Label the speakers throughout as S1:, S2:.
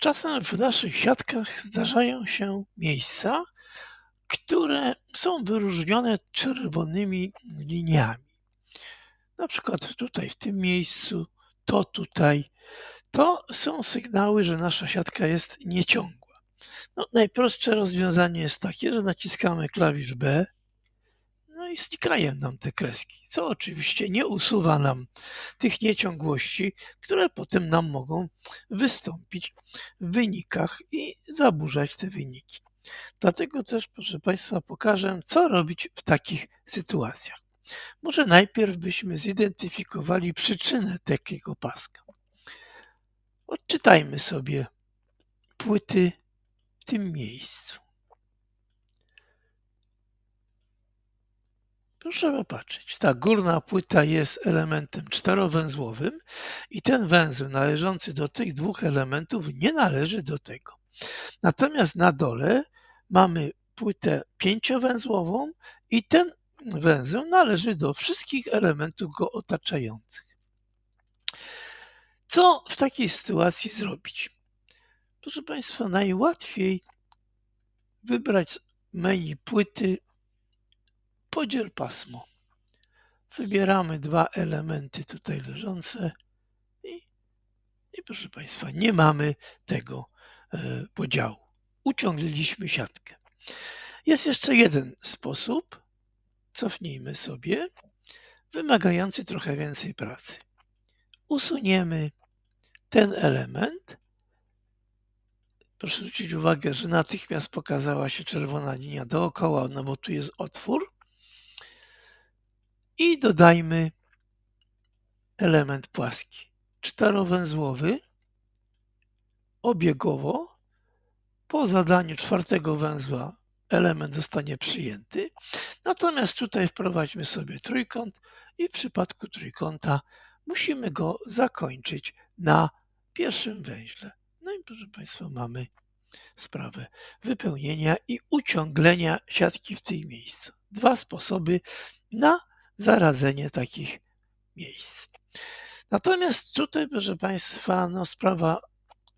S1: Czasem w naszych siatkach zdarzają się miejsca, które są wyróżnione czerwonymi liniami. Na przykład tutaj, w tym miejscu, to tutaj. To są sygnały, że nasza siatka jest nieciągła. No, najprostsze rozwiązanie jest takie, że naciskamy klawisz B, i znikają nam te kreski, co oczywiście nie usuwa nam tych nieciągłości, które potem nam mogą wystąpić w wynikach i zaburzać te wyniki. Dlatego też, proszę Państwa, pokażę, co robić w takich sytuacjach. Może najpierw byśmy zidentyfikowali przyczynę takiego paska. Odczytajmy sobie płyty w tym miejscu. Proszę popatrzeć, ta górna płyta jest elementem czterowęzłowym i ten węzeł należący do tych dwóch elementów nie należy do tego. Natomiast na dole mamy płytę pięciowęzłową i ten węzeł należy do wszystkich elementów go otaczających. Co w takiej sytuacji zrobić? Proszę Państwa, najłatwiej wybrać menu płyty podziel pasmo. Wybieramy dwa elementy tutaj leżące i, i proszę Państwa, nie mamy tego e, podziału. Uciągnęliśmy siatkę. Jest jeszcze jeden sposób, cofnijmy sobie, wymagający trochę więcej pracy. Usuniemy ten element. Proszę zwrócić uwagę, że natychmiast pokazała się czerwona linia dookoła, no bo tu jest otwór i dodajmy element płaski. Czterowęzłowy, obiegowo, po zadaniu czwartego węzła element zostanie przyjęty. Natomiast tutaj wprowadźmy sobie trójkąt i w przypadku trójkąta musimy go zakończyć na pierwszym węźle. No i proszę Państwa, mamy sprawę wypełnienia i uciąglenia siatki w tym miejscu. Dwa sposoby na zaradzenie takich miejsc. Natomiast tutaj, proszę Państwa, no sprawa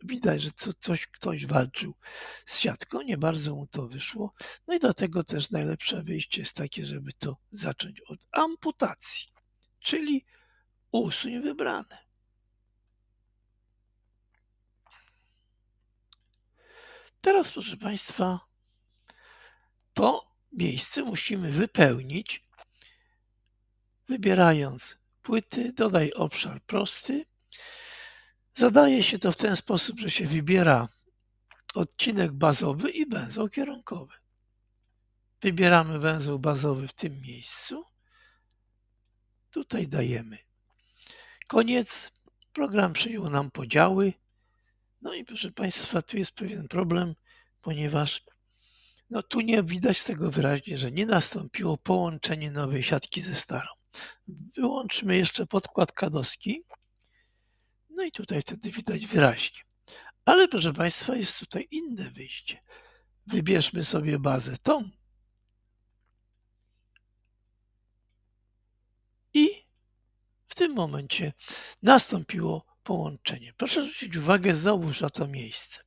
S1: widać, że co, coś ktoś walczył z siatką, nie bardzo mu to wyszło. No i dlatego też najlepsze wyjście jest takie, żeby to zacząć od amputacji, czyli usuń wybrane. Teraz, proszę Państwa, to miejsce musimy wypełnić Wybierając płyty, dodaj obszar prosty. Zadaje się to w ten sposób, że się wybiera odcinek bazowy i węzeł kierunkowy. Wybieramy węzeł bazowy w tym miejscu. Tutaj dajemy koniec. Program przyjął nam podziały. No i proszę Państwa, tu jest pewien problem, ponieważ no tu nie widać tego wyraźnie, że nie nastąpiło połączenie nowej siatki ze starą. Wyłączmy jeszcze podkład kadoski. No i tutaj wtedy widać wyraźnie. Ale proszę Państwa, jest tutaj inne wyjście. Wybierzmy sobie bazę tą. I w tym momencie nastąpiło połączenie. Proszę zwrócić uwagę załóż na to miejsce.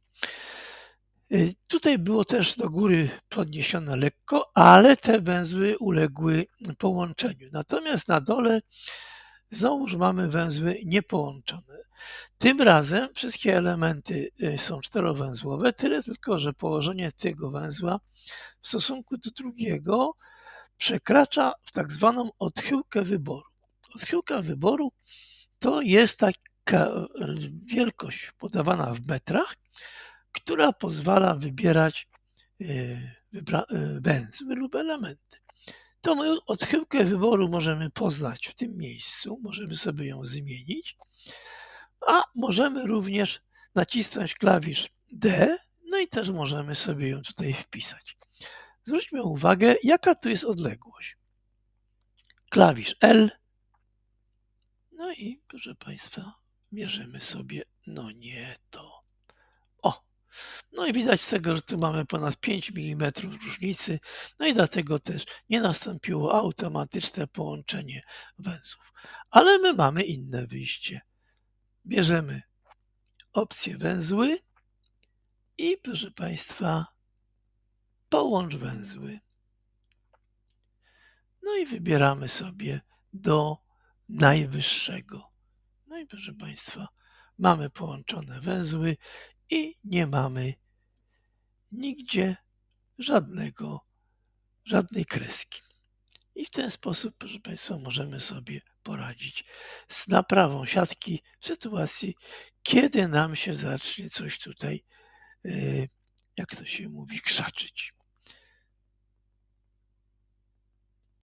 S1: Y, tutaj było też do góry podniesione lekko, ale te węzły uległy połączeniu. Natomiast na dole znowuż mamy węzły niepołączone. Tym razem wszystkie elementy y, są czterowęzłowe, tyle tylko, że położenie tego węzła w stosunku do drugiego przekracza w tak zwaną odchyłkę wyboru. Odchyłka wyboru to jest taka wielkość podawana w metrach, która pozwala wybierać e, e, węzły lub elementy. Tą odchyłkę wyboru możemy poznać w tym miejscu, możemy sobie ją zmienić, a możemy również nacisnąć klawisz D, no i też możemy sobie ją tutaj wpisać. Zwróćmy uwagę, jaka tu jest odległość. Klawisz L, no i proszę Państwa, mierzymy sobie, no nie. No i widać z tego, że tu mamy ponad 5 mm różnicy, no i dlatego też nie nastąpiło automatyczne połączenie węzłów. Ale my mamy inne wyjście. Bierzemy opcję węzły I proszę Państwa, połącz węzły. No i wybieramy sobie do najwyższego. No i proszę Państwa, mamy połączone węzły i nie mamy nigdzie żadnego, żadnej kreski. I w ten sposób, proszę Państwa, możemy sobie poradzić z naprawą siatki w sytuacji, kiedy nam się zacznie coś tutaj, yy, jak to się mówi, krzaczyć.